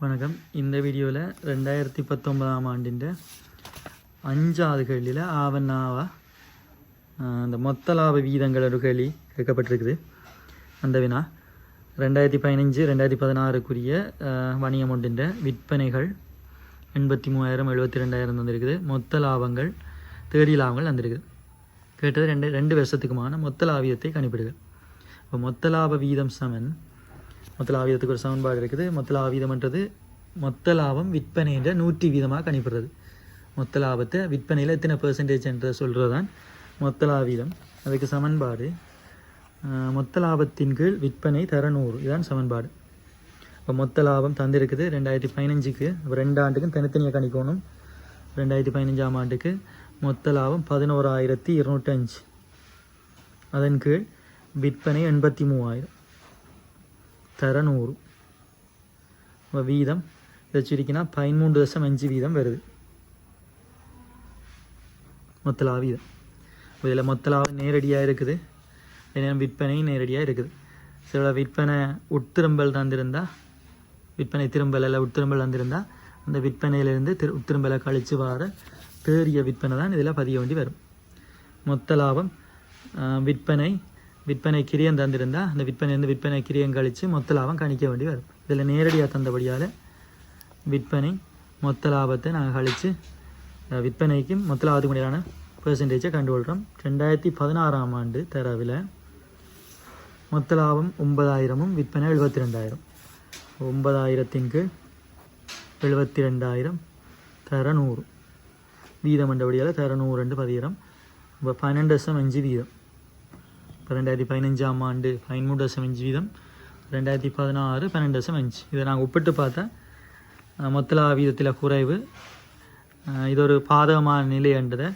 வணக்கம். இந்த வீடியோவில் ரெண்டாயிரத்தி பத்தொன்பதாம் ஆண்டின் அஞ்சாவது கேள்வியில் ஆவண்ணாவா அந்த மொத்த லாப வீதங்கள் ஒரு கேள்வி கேட்கப்பட்டிருக்குது. அந்த வினா ரெண்டாயிரத்தி பதினஞ்சு ரெண்டாயிரத்தி பதினாறுக்குரிய வணிகம் ஒன்றின் விற்பனைகள் எண்பத்தி மூவாயிரம் எழுபத்தி ரெண்டாயிரம் வந்திருக்குது மொத்த லாபங்கள் தேடி லாபங்கள் வந்திருக்குது கேட்டது ரெண்டு ரெண்டு வருஷத்துக்குமான மொத்த லாபியத்தை கணிப்பிடுகள் இப்போ மொத்த லாப வீதம் சமன் மொத்தல ஆவீதத்துக்கு ஒரு சமன்பாடு இருக்குது. மொத்தல ஆவீதம்ன்றது மொத்த லாபம் விற்பனைன்ற நூற்றி வீதமாக கணிப்படுறது மொத்த லாபத்தை விற்பனையில் எத்தனை பெர்சன்டேஜ் என்ற சொல்கிறது தான் மொத்த லாபீதம் அதுக்கு சமன்பாடு மொத்த லாபத்தின் கீழ் விற்பனை தர நூறு இதுதான் சமன்பாடு. இப்போ மொத்த லாபம் தந்திருக்குது ரெண்டாயிரத்தி பதினஞ்சுக்கு. அப்போ ரெண்டு ஆண்டுக்கும் தனித்தனியாக கணிக்கணும். ரெண்டாயிரத்தி பதினஞ்சாம் ஆண்டுக்கு மொத்த லாபம் பதினோராயிரத்தி இருநூற்றஞ்சு அதன் கீழ் விற்பனை எண்பத்தி மூவாயிரம். தர நூறு அப்ப வீதம் இதை சுருக்கினா பதிமூன்று தசம் அஞ்சு வீதம் வருது. மொத்த லாப வீதம் இதில் மொத்த லாபம் நேரடியாக இருக்குது. ஏன்னா விற்பனை நேரடியாக இருக்குது. சில விற்பனை உட்திரும்பல் தந்திருந்தால் விற்பனை திரும்பல் இல்லை உட்திரும்பல் தந்திருந்தால் அந்த விற்பனையிலிருந்து திரு உட்திரும்பலை கழித்து வர தேறிய விற்பனை தான் இதில் பதிய வேண்டி வரும். மொத்த லாபம் விற்பனை விற்பனை கிரியம் தந்திருந்தால் அந்த விற்பனையிலேருந்து விற்பனை கிரியம் கழித்து மொத்த லாபம் கணிக்க வேண்டி வரும். இதில் நேரடியாக தந்தபடியால் விற்பனை மொத்த லாபத்தை நாங்கள் கழித்து விற்பனைக்கும் மொத்த லாபத்துக்கு முடியான பெர்சன்டேஜை கண்டுகொள்கிறோம் ரெண்டாயிரத்தி பதினாறாம் ஆண்டு தரவில் மொத்த லாபம் ஒன்பதாயிரமும் விற்பனை எழுபத்தி ரெண்டாயிரம் ஒன்பதாயிரத்தின் கீழ் எழுபத்தி ரெண்டாயிரம் தர நூறு. வீதம் என்றபடியால் தர நூறு ரெண்டு பதிகிறோம் இப்போ பன்னெண்டு தசம் அஞ்சு வீதம். ரெண்டாயிரத்தி பதினஞ்சாம் ஆண்டு பதிமூணு தசம் அஞ்சு வீதம். ரெண்டாயிரத்தி பதினாறு பன்னெண்டு தசம் அஞ்சு இதை நாங்கள் ஒப்பிட்டு பார்த்தா மொத்தலா வீதத்தில் குறைவு. இது ஒரு பாதகமான நிலை என்றதை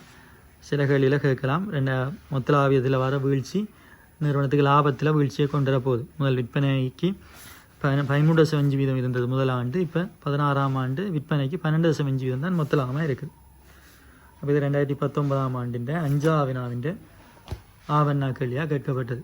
சில கேள்வியில் கேட்கலாம். ரெண்ட மொத்தலா வீதத்தில் வர வீழ்ச்சி நிறுவனத்துக்கு லாபத்தில் வீழ்ச்சியை கொண்டு வரப்போகுது முதல் விற்பனைக்கு பன பதிமூணு தசம் அஞ்சு வீதம் இருந்தது முதல் ஆண்டு. இப்போ பதினாறாம் ஆண்டு விற்பனைக்கு பன்னெண்டு தசம் அஞ்சு வீதம் தான் மொத்தலாகமாக இருக்குது. அப்போ இது ரெண்டாயிரத்தி பத்தொன்பதாம் ആണ്ടിൻ്റെ അഞ്ചാം ஆவண்ணா கேள்வியாக கேட்கப்பட்டது.